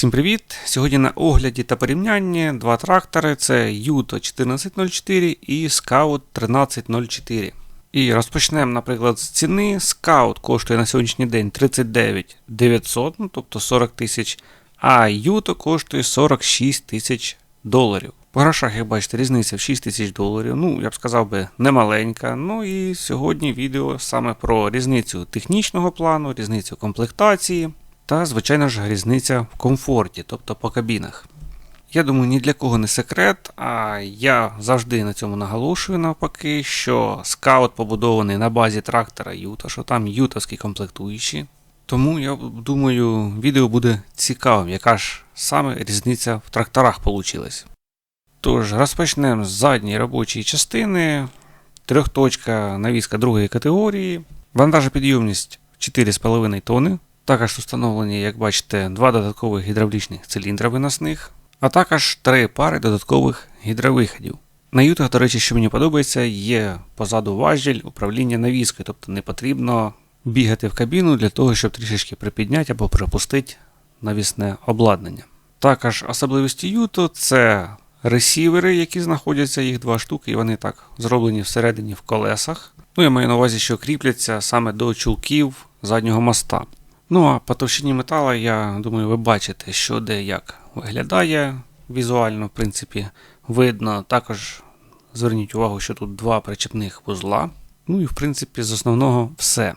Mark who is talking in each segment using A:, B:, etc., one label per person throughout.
A: Всім привіт! Сьогодні на огляді та порівнянні два трактори: це Юто 1404 і Scout 1304. І розпочнемо, наприклад, з ціни. Scout коштує на сьогоднішній день 39 900, ну, тобто 40 тисяч, а Юто коштує 46 тисяч доларів. По грошах, як бачите, різниця в 6 тисяч доларів. Ну, я б сказав би, немаленька. Ну і сьогодні відео саме про різницю технічного плану, різницю комплектації. Та, звичайно ж, різниця в комфорті, тобто по кабінах. Я думаю, ні для кого не секрет, а я завжди на цьому наголошую навпаки, що скаут побудований на базі трактора Юта, що там ютовські комплектуючі. Тому я думаю, відео буде цікавим, яка ж саме різниця в тракторах вийшла. Тож, розпочнемо з задньої робочої частини. Трьохточка навіска другої категорії, вантажопідйомність 4,5 тонни. Також встановлені, як бачите, два додаткових гідравлічних циліндра виносних, а також три пари додаткових гідровиходів. На ютах, до речі, що мені подобається, є позаду важіль управління навіскою, тобто не потрібно бігати в кабіну для того, щоб трішечки припідняти або припустити навісне обладнання. Також особливості Юто це ресівери, які знаходяться, їх два штуки, і вони так зроблені всередині в колесах. Ну, я маю на увазі, що кріпляться саме до чулків заднього моста. Ну а по товщині метала, я думаю, ви бачите, що де як виглядає візуально, в принципі, видно. Також зверніть увагу, що тут два причепних вузла. Ну і в принципі з основного все.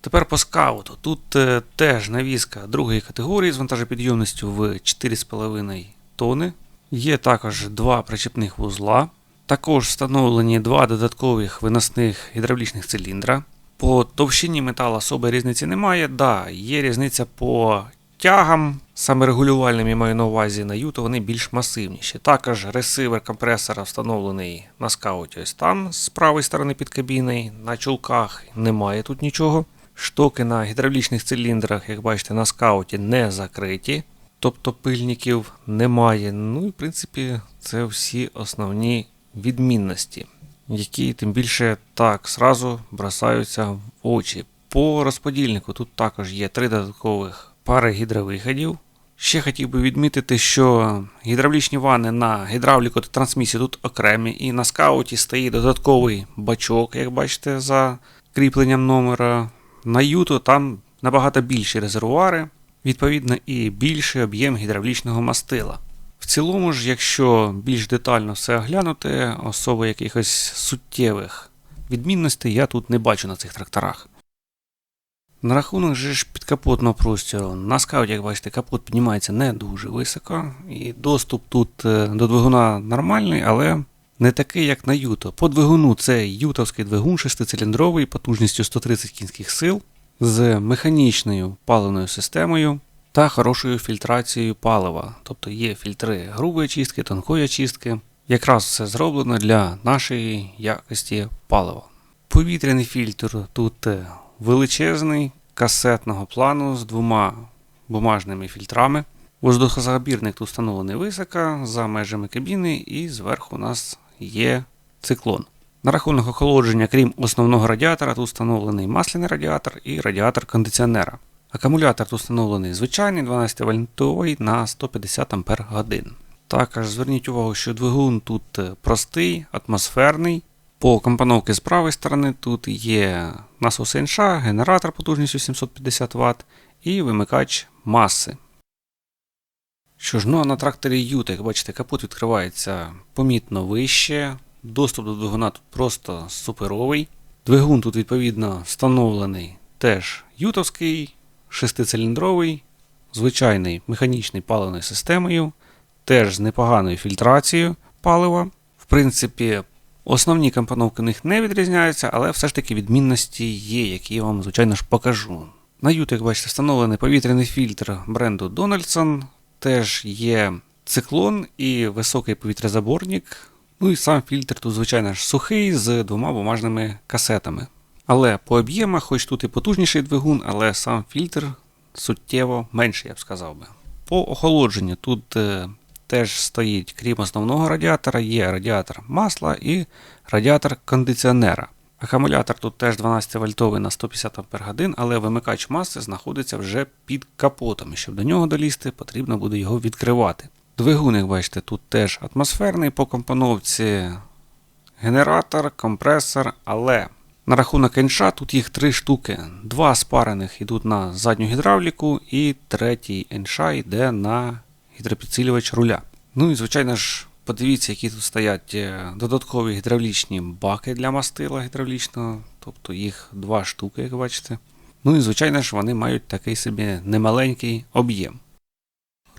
A: Тепер по скауту. Тут е, теж навіска другої категорії з вантажопідйомністю в 4,5 тони. Є також два причепних вузла. Також встановлені два додаткових виносних гідравлічних циліндра. По товщині металу особи різниці немає. Да, є різниця по тягам, саме регулювальним я маю на увазі на Юто, вони більш масивніші. Також ресивер компресора встановлений на скауті ось там, з правої сторони під кабіною. На чулках немає тут нічого. Штоки на гідравлічних циліндрах, як бачите, на скауті не закриті, тобто пильників немає. Ну і в принципі це всі основні відмінності які тим більше так зразу бросаються в очі. По розподільнику тут також є три додаткових пари гідровиходів. Ще хотів би відмітити, що гідравлічні вани на гідравліку та трансмісію тут окремі, і на скауті стоїть додатковий бачок, як бачите, за кріпленням номера. На Юто там набагато більші резервуари, відповідно, і більший об'єм гідравлічного мастила. В цілому ж, якщо більш детально все оглянути, особи якихось суттєвих відмінностей я тут не бачу на цих тракторах. На рахунок же ж підкапотного простору, на скауті, як бачите, капот піднімається не дуже високо, і доступ тут е, до двигуна нормальний, але не такий, як на Юто. По двигуну це ютовський двигун шестициліндровий потужністю 130 кінських сил з механічною паливною системою та хорошою фільтрацією палива. Тобто є фільтри грубої очистки, тонкої очистки. Якраз все зроблено для нашої якості палива. Повітряний фільтр тут е, величезний, касетного плану з двома бумажними фільтрами. Воздухозабірник тут встановлений високо за межами кабіни, і зверху у нас є циклон. На рахунок охолодження, крім основного радіатора, тут встановлений масляний радіатор і радіатор кондиціонера. Акумулятор тут встановлений звичайний 12 вольтовий на 150 Ах. Також зверніть увагу, що двигун тут е, простий, атмосферний. По компоновці з правої сторони тут є насос НШ, генератор потужністю 750 Вт і вимикач маси. Що ж, ну а на тракторі Юта, як бачите, капот відкривається помітно вище. Доступ до двигуна тут просто суперовий. Двигун тут, відповідно, встановлений теж ютовський шестициліндровий, звичайний механічний паливною системою, теж з непоганою фільтрацією палива. В принципі, основні компоновки в них не відрізняються, але все ж таки відмінності є, які я вам, звичайно ж, покажу. На ют, як бачите, встановлений повітряний фільтр бренду Donaldson, теж є циклон і високий повітрязаборник. Ну і сам фільтр тут, звичайно ж, сухий з двома бумажними касетами. Але по об'ємах, хоч тут і потужніший двигун, але сам фільтр суттєво менший, я б сказав би. По охолодженню тут е, теж стоїть, крім основного радіатора, є радіатор масла і радіатор кондиціонера. Акумулятор тут теж 12 вольтовий на 150 Ах, але вимикач маси знаходиться вже під капотом. І щоб до нього долізти, потрібно буде його відкривати. Двигун, як бачите, тут теж атмосферний по компоновці генератор, компресор, але на рахунок інша тут їх три штуки. Два спарених йдуть на задню гідравліку, і третій інша йде на гідропідсилювач руля. Ну і звичайно ж, подивіться, які тут стоять е, додаткові гідравлічні баки для мастила гідравлічного, тобто їх два штуки, як бачите. Ну і звичайно ж, вони мають такий собі немаленький об'єм.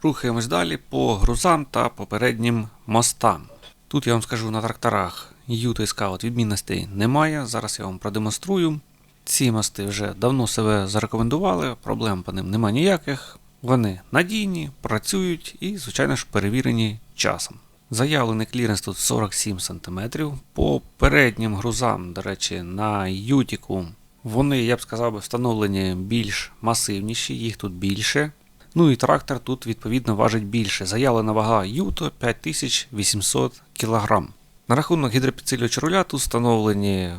A: Рухаємось далі по грузам та попереднім мостам. Тут я вам скажу на тракторах І Scout відмінностей немає. Зараз я вам продемонструю. Ці мости вже давно себе зарекомендували, проблем по ним немає ніяких. Вони надійні, працюють і, звичайно ж, перевірені часом. Заявлений кліренс тут 47 см. По переднім грузам, до речі, на Ютіку вони, я б сказав, встановлені більш масивніші, їх тут більше. Ну і трактор тут відповідно важить більше. Заявлена вага Юто 5800 кг. На рахунок гідропідсилювача руля тут встановлені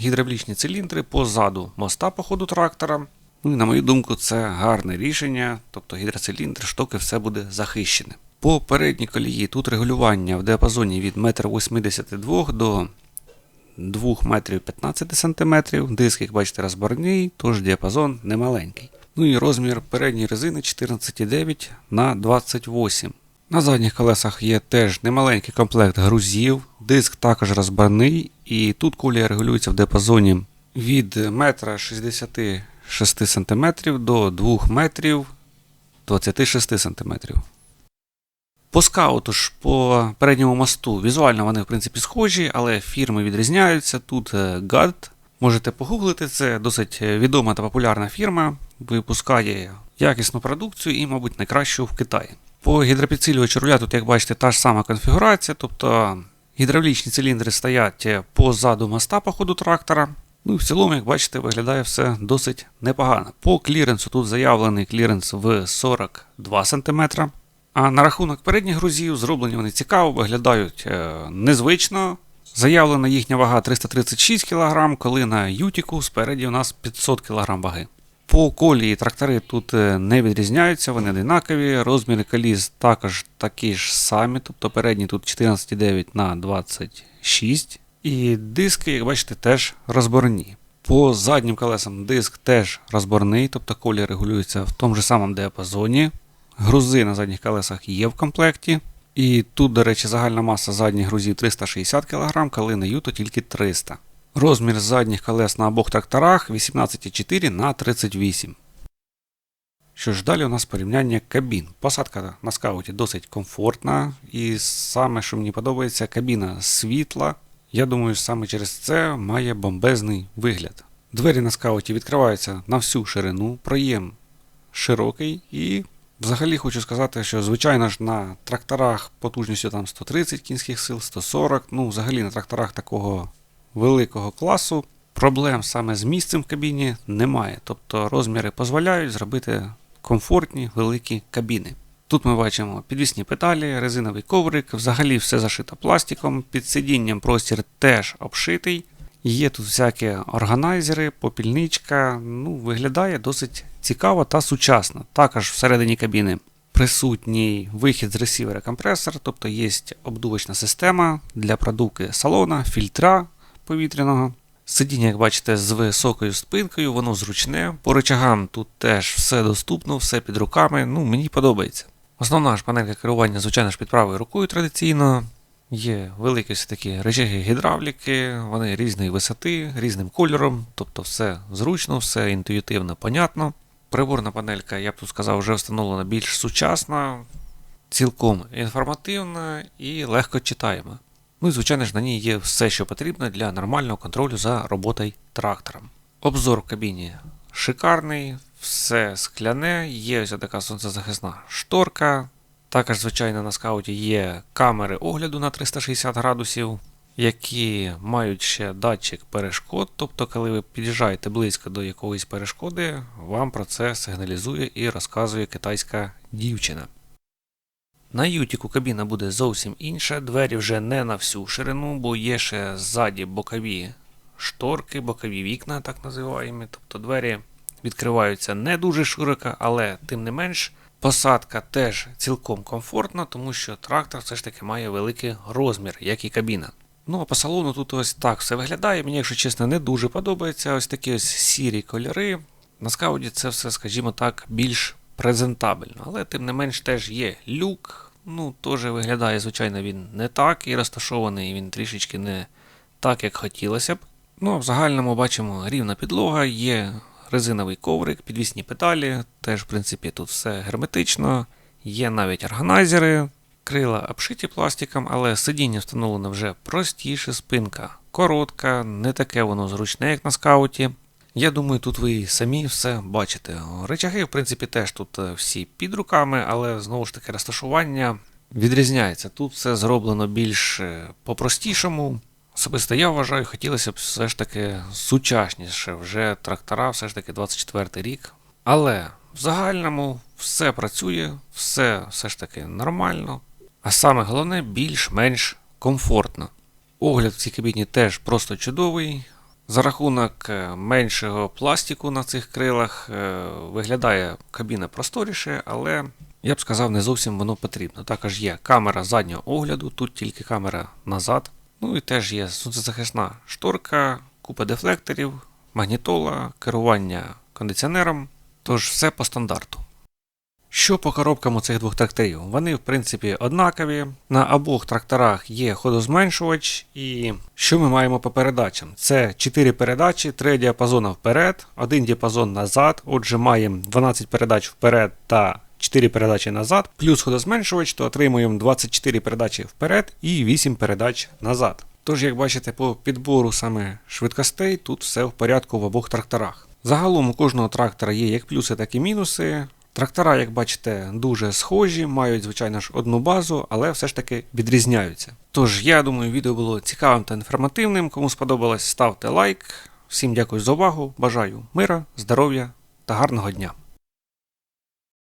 A: гідравлічні циліндри позаду моста по ходу трактора. Ну і на мою думку, це гарне рішення, тобто гідроциліндр, штоки все буде захищене. По передній колії тут регулювання в діапазоні від 1,82 м до 2 метрів 15 см. Диск, як бачите, розборний, тож діапазон немаленький. Ну і розмір передньої резини 14,9 на 28 На задніх колесах є теж немаленький комплект грузів, диск також розбарний, і тут колія регулюється в диапазоні від 1,66 см до 2 метрів 26 см. По скауту ж по передньому мосту візуально вони в принципі схожі, але фірми відрізняються. Тут GAD. Можете погуглити, це досить відома та популярна фірма випускає якісну продукцію і, мабуть, найкращу в Китаї. По гідропідсилювачу руля тут, як бачите, та ж сама конфігурація, тобто гідравлічні циліндри стоять позаду моста по ходу трактора. Ну і в цілому, як бачите, виглядає все досить непогано. По кліренсу тут заявлений кліренс в 42 см. А на рахунок передніх грузів зроблені вони цікаво, виглядають е, незвично. Заявлена їхня вага 336 кг, коли на Ютіку спереді у нас 500 кг ваги. По колії трактори тут е, не відрізняються, вони одинакові. Розміри коліс також такі ж самі, тобто передні тут 14,9 на 26 І диски, як бачите, теж розборні. По заднім колесам диск теж розборний, тобто колія регулюється в тому ж самому діапазоні. Грузи на задніх колесах є в комплекті. І тут, до речі, загальна маса задніх грузів 360 кг, коли на Юто тільки 300 Розмір задніх колес на обох тракторах 18,4 на 38. Що ж, далі у нас порівняння кабін. Посадка на скауті досить комфортна, і саме, що мені подобається, кабіна світла. Я думаю, саме через це має бомбезний вигляд. Двері на скауті відкриваються на всю ширину, проєм широкий і. Взагалі хочу сказати, що звичайно ж на тракторах потужністю там 130 кінських сил, 140, ну взагалі на тракторах такого великого класу проблем саме з місцем в кабіні немає. Тобто розміри дозволяють зробити комфортні великі кабіни. Тут ми бачимо підвісні педалі, резиновий коврик, взагалі все зашито пластиком, під сидінням простір теж обшитий. Є тут всякі органайзери, попільничка. Ну, Виглядає досить цікаво та сучасно. Також всередині кабіни присутній вихід з ресівера компресор, тобто є обдувочна система для продувки салона, фільтра повітряного. Сидіння, як бачите, з високою спинкою, воно зручне. По рычагам тут теж все доступно, все під руками. Ну, Мені подобається. Основна ж панелька керування, звичайно ж, під правою рукою традиційно. Є великі все такі речаги гідравліки, вони різної висоти, різним кольором, тобто все зручно, все інтуїтивно, понятно. Приборна панелька, я б тут сказав, вже встановлена більш сучасна, цілком інформативна і легко читаєма. Ну і, звичайно ж, на ній є все, що потрібно для нормального контролю за роботою трактором. Обзор в кабіні шикарний, все скляне, є ось така сонцезахисна шторка. Також, звичайно, на скауті є камери огляду на 360 градусів, які мають ще датчик перешкод. Тобто, коли ви під'їжджаєте близько до якоїсь перешкоди, вам про це сигналізує і розказує китайська дівчина. На Ютіку кабіна буде зовсім інша, двері вже не на всю ширину, бо є ще ззаді бокові шторки, бокові вікна, так називаємо. Тобто двері відкриваються не дуже широко, але тим не менш. Посадка теж цілком комфортна, тому що трактор все ж таки має великий розмір, як і кабіна. Ну а по салону тут ось так все виглядає. Мені, якщо чесно, не дуже подобається ось такі ось сірі кольори. На скауді це все, скажімо так, більш презентабельно. Але тим не менш теж є люк. Ну, теж виглядає, звичайно, він не так і розташований він трішечки не так, як хотілося б. Ну, а в загальному бачимо рівна підлога, є резиновий коврик, підвісні педалі, теж, в принципі, тут все герметично, є навіть органайзери, крила обшиті пластиком, але сидіння встановлено вже простіше, спинка коротка, не таке воно зручне, як на скауті. Я думаю, тут ви самі все бачите. Речаги, в принципі, теж тут е, всі під руками, але знову ж таки розташування відрізняється. Тут все зроблено більш е, по-простішому. Особисто я вважаю, хотілося б все ж таки сучасніше, вже трактора, все ж таки 24 рік. Але в загальному все працює, все все ж таки нормально. А саме головне, більш-менш комфортно. Огляд в цій кабіні теж просто чудовий. За рахунок е, меншого пластику на цих крилах е, виглядає кабіна просторіше, але я б сказав, не зовсім воно потрібно. Також є камера заднього огляду, тут тільки камера назад. Ну і теж є сонцезахисна шторка, купа дефлекторів, магнітола, керування кондиціонером. Тож все по стандарту. Що по коробкам у цих двох тракторів? Вони, в принципі, однакові. На обох тракторах є ходозменшувач. І що ми маємо по передачам? Це 4 передачі, 3 діапазони вперед, 1 діапазон назад. Отже, маємо 12 передач вперед та 4 передачі назад, плюс ходозменшувач, то отримуємо 24 передачі вперед і 8 передач назад. Тож, як бачите, по підбору саме швидкостей тут все в порядку в обох тракторах. Загалом у кожного трактора є як плюси, так і мінуси. Трактора, як бачите, дуже схожі, мають, звичайно ж, одну базу, але все ж таки відрізняються. Тож, я думаю, відео було цікавим та інформативним. Кому сподобалось, ставте лайк. Всім дякую за увагу. Бажаю мира, здоров'я та гарного дня!